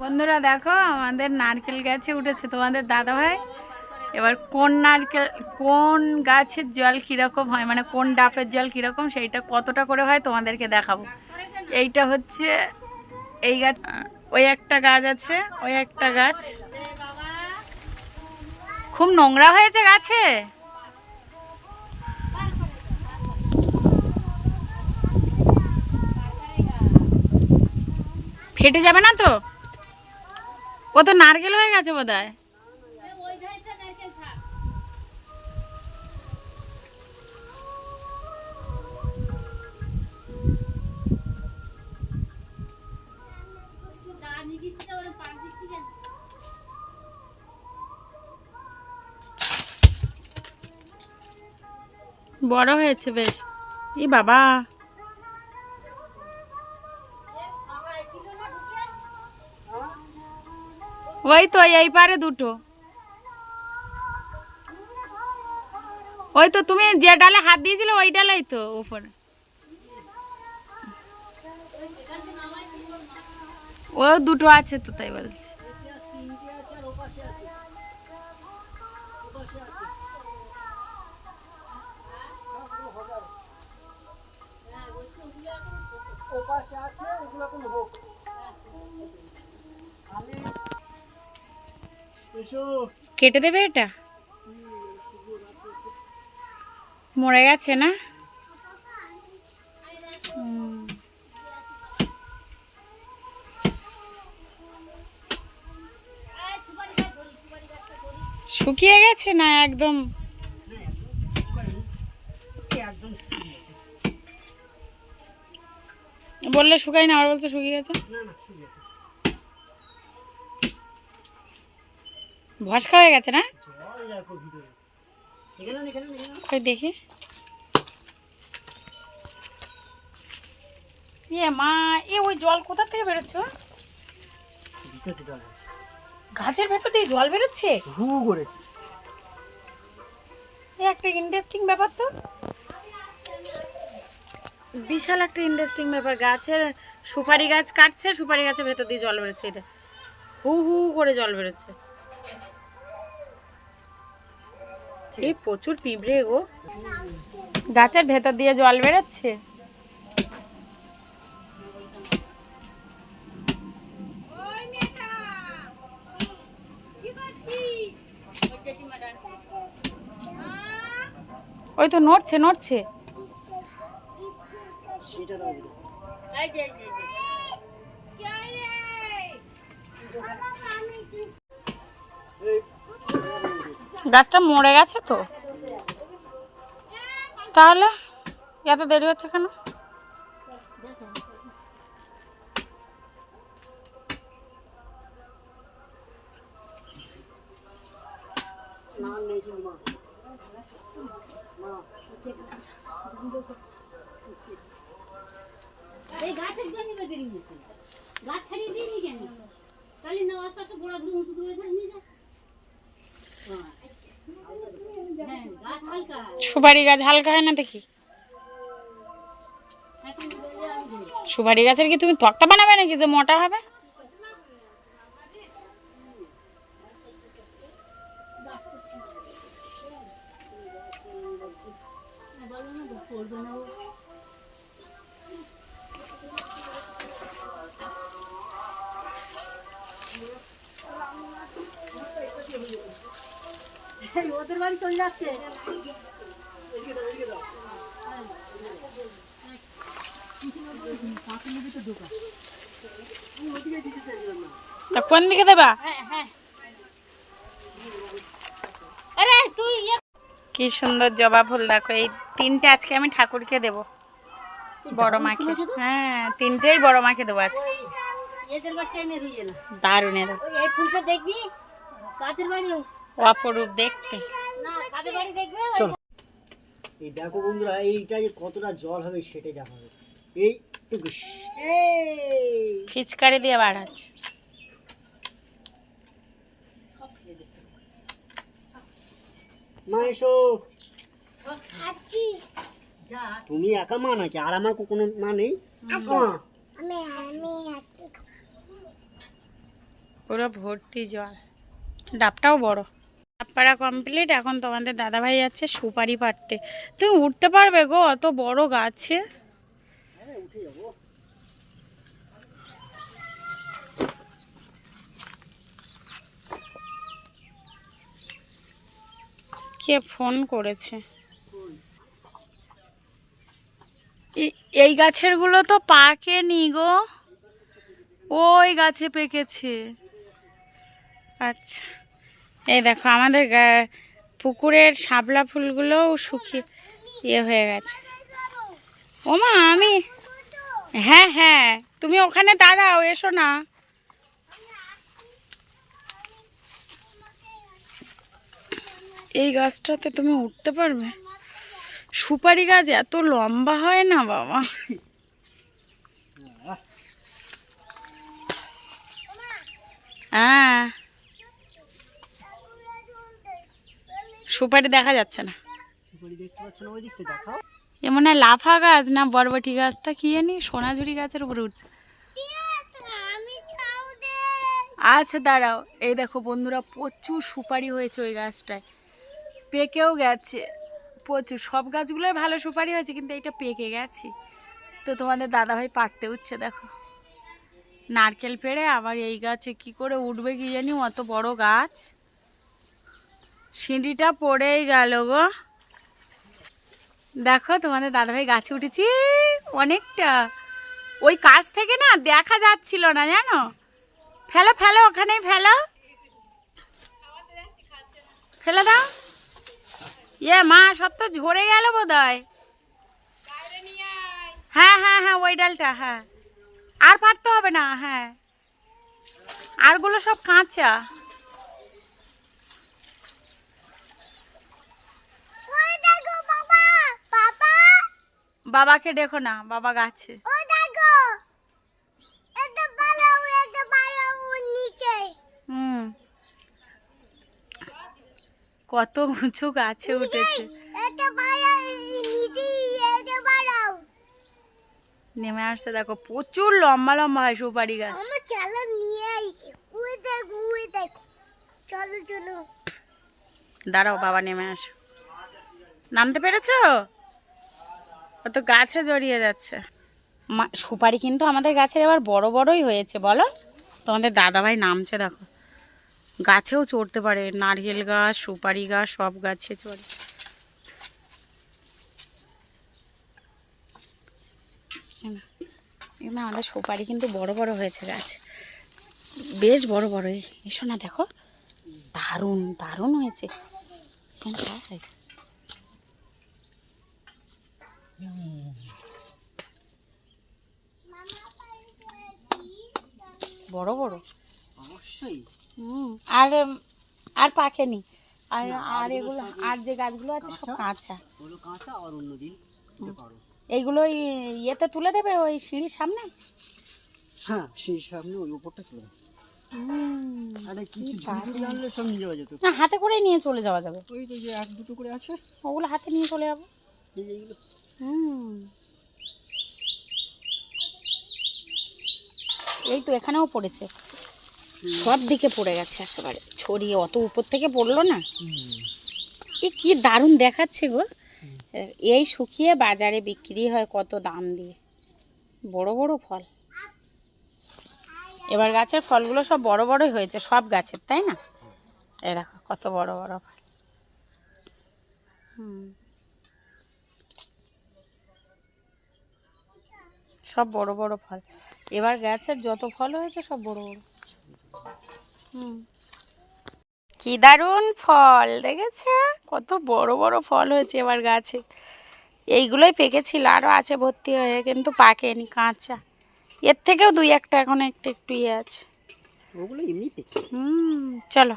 বন্ধুরা দেখো, আমাদের নারকেল গাছে উঠেছে তোমাদের দাদা ভাই এবার কোন নারকেল, কোন গাছের জল কীরকম হয় মানে কোন ডাবের জল কীরকম, সেইটা কতটা করে হয় তোমাদেরকে দেখাবো। এইটা হচ্ছে এই গাছ, ওই একটা গাছ আছে, ওই একটা গাছ। খুব নোংরা হয়েছে গাছে। ফেটে যাবে না তো? ও তো নারকেল হয়ে গেছে বোধ হয় বড় হয়েছে বেশ। ই বাবা। ওই তো, এই পারে দুটো। ওই তো, তুমি যে ডালে হাত দিয়েছিলে, ওই ডালাই তো উপরে। ও দুটো আছে তো, তাই বলছি। আছে, ওগুলো হোক। কেটে দেবে এটা? মরে গেছে না? শুকিয়ে গেছে না একদম? বললে শুকাই না আর বলছে শুকিয়ে গেছে? না না ভসকা হয়ে গেছে না? জল দেখো। এ মা, এ ওই জল কোথা থেকে বেরোচ্ছে গাছের ভেতর দিয়ে জল বেরোচ্ছে? হু করে এ একটা ইন্টারেস্টিং ব্যাপার তো। বিশাল একটা ইন্টারেস্টিং ব্যাপার। গাছের সুপারি গাছ কাটছে, সুপারি গাছের ভেতর দিয়ে জল বেরোচ্ছে। এটা হু হু করে জল বেরোচ্ছে। এই প্রচুর পিঁপড়ে গো। গাছের ভেতর দিয়ে জল বেরোচ্ছে? ওই তো নড়ছে নড়ছে। গাছটা মরে গেছে তো। তাহলে এত দেরি হচ্ছে কেন? এই গেছে ছাড়িয়ে দিইনি কেন? করে ধরে নিয়ে হ্যাঁ সুপারি গাছ হালকা হয় না দেখি। সুপারি গাছের কি তুমি তক্তা বানাবে নাকি যে মোটা হবে ওদের বাড়ি চলে যাচ্ছে তা কোন দিকে দেবা? হ্যাঁ হ্যাঁ। আরে তুই ইয়ে কি সুন্দর জবা ফুল দেখো এই তিনটে আজকে আমি ঠাকুরকে দেব। বড় মাকে। হ্যাঁ তিনটেই বড় মাকে দেবো আজকে। দারুণ এদের এই ফুলটা দেখবি? কাদের বাড়ি অপরূপ দেখতে। না কাদের বাড়ি দেখবে? চলো। এই দেখো বন্ধুরা এইটা যে কতটা জল হবে সেটাই দেখা হবে এই ফিচকারি দিয়ে বাড়াচ্ছে মা এসো। তুমি একা মা নাকি? আর আমার কোনো মা নেই? মা পুরো ভর্তি জল। ডাবটাও বড়। ডাব পাড়া কমপ্লিট এখন তোমাদের দাদাভাই যাচ্ছে সুপারি পাড়তে। তুমি উঠতে পারবে গো অত বড় গাছে। কে ফোন করেছে? এই গাছেরগুলো তো পাকেনি গো। ওই গাছে পেকেছে। আচ্ছা। এই দেখো আমাদের পুকুরের শাপলা ফুলগুলোও শুকিয়ে ইয়ে হয়ে গেছে। ওমা আমি হ্যাঁ হ্যাঁ। তুমি ওখানে দাঁড়াও, এসো না। এই গাছটাতে তুমি উঠতে পারবে? সুপারি গাছ এত লম্বা হয় না, বাবা। হ্যাঁ। সুপারি দেখা যাচ্ছে না। মনে হয় লাফা গাছ না বরবটি গাছটা কি জানি? সোনাঝুরি গাছের উপরে উঠছে। আচ্ছা দাঁড়াও। এই দেখো বন্ধুরা, প্রচুর সুপারি হয়েছে ওই গাছটায়। পেকেও গেছে। প্রচুর। সব গাছগুলোই ভালো সুপারি হয়েছে, কিন্তু এইটা পেকে গেছে। তো তোমাদের দাদাভাই পারতে উঠছে, দেখো। নারকেল পেড়ে আবার এই গাছে কি করে উঠবে কি জানি? অত বড় গাছ। সিঁড়িটা পড়েই গেল গো। দেখো, তোমাদের দাদাভাই গাছে উঠেছি অনেকটা। ওই কাছ থেকে না দেখা যাচ্ছিল না, জানো? ফেলো ফেলো, ওখানেই ফেলো। ফেলে দাও। ইয়ে মা, সব তো ঝরে গেল বোধ হয় হ্যাঁ হ্যাঁ হ্যাঁ ওই ডালটা হ্যাঁ। আর পারতে হবে না হ্যাঁ। আরগুলো সব কাঁচা। বাবাকে দেখো না বাবা গাছে। হুম। কত উঁচু গাছে উঠেছে। নেমে আসছে দেখো প্রচুর লম্বা লম্বা হয় সুপারি গাছ। চলো চলো। দাঁড়াও বাবা নেমে আসো। নামতে পেরেছ? ও তো গাছে জড়িয়ে যাচ্ছে। মা সুপারি কিন্তু আমাদের গাছের এবার বড় বড়ই হয়েছে বলো? তোমাদের দাদাভাই নামছে দেখো। গাছেও চড়তে পারে নারকেল গাছ সুপারি গাছ সব গাছে চড়ে। এই না, না, আমাদের সুপারি কিন্তু বড় বড় হয়েছে গাছ। বেশ বড় বড়ই। এসো না দেখো। দারুণ দারুণ হয়েছে এখানে খাই। বড় বড়। অবশ্যই। আর আর পাকেনি। আর আর এগুলো আর যে গাছগুলো আছে সব কাঁচা। আর এইগুলো ইয়েতে তুলে দেবে ওই সিঁড়ির সামনে? হ্যাঁ সেই সামনে ওই উপরটা তুলে আরে কিছু ঝুঁকি জানলে সব নিয়ে যাওয়া যেত। না হাতে করে নিয়ে চলে যাওয়া যাবে। ওই তো যে এক দুটো করে আছে। ওগুলো হাতে নিয়ে চলে যাব। এইগুলো। এই তো এখানেও পড়েছে। সব দিকে পড়ে গেছে একেবারে। ছড়িয়ে অত উপর থেকে পড়ল না। এ কি দারুণ দেখাচ্ছে গো। এই শুকিয়ে বাজারে বিক্রি হয় কত দাম দিয়ে। বড় বড় ফল। এবার গাছের ফলগুলো সব বড় বড়ই হয়েছে, সব গাছের, তাই না? এ দেখো কত বড় বড় ফল। হুম। সব বড় বড় ফল। এবার গাছের যত ফল হয়েছে সব বড় বড়। হুম। কি দারুণ ফল দেখেছে? কত বড় বড় ফল হয়েছে এবার গাছে। এইগুলোই পেকেছিল আরও আছে ভর্তি হয়ে কিন্তু পাকেনি কাঁচা। এর থেকেও দুই একটা এখন একটু একটু ইয়ে আছে। ওগুলো হুম চলো।